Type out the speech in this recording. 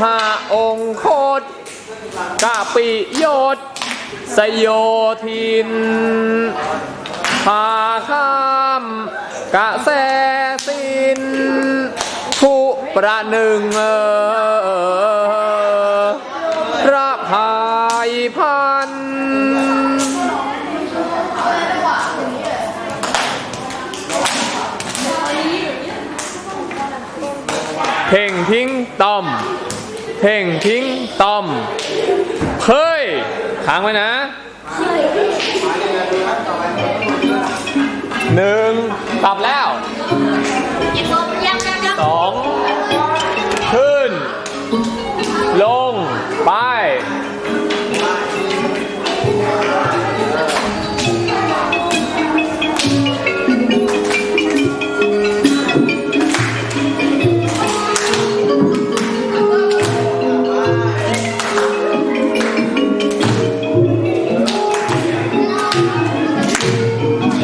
พระองค์โคตกาปิโยศสยโยทิน พาข้ามกะแสสินผู้ประหนึ่งเออพระพายพัน เพ่งทิ้งต้อม เพ่งทิ้งต้อมเฮ้ยค้างไว้นะหนึ่งปรับแล้วยังยังยังสองขึ้น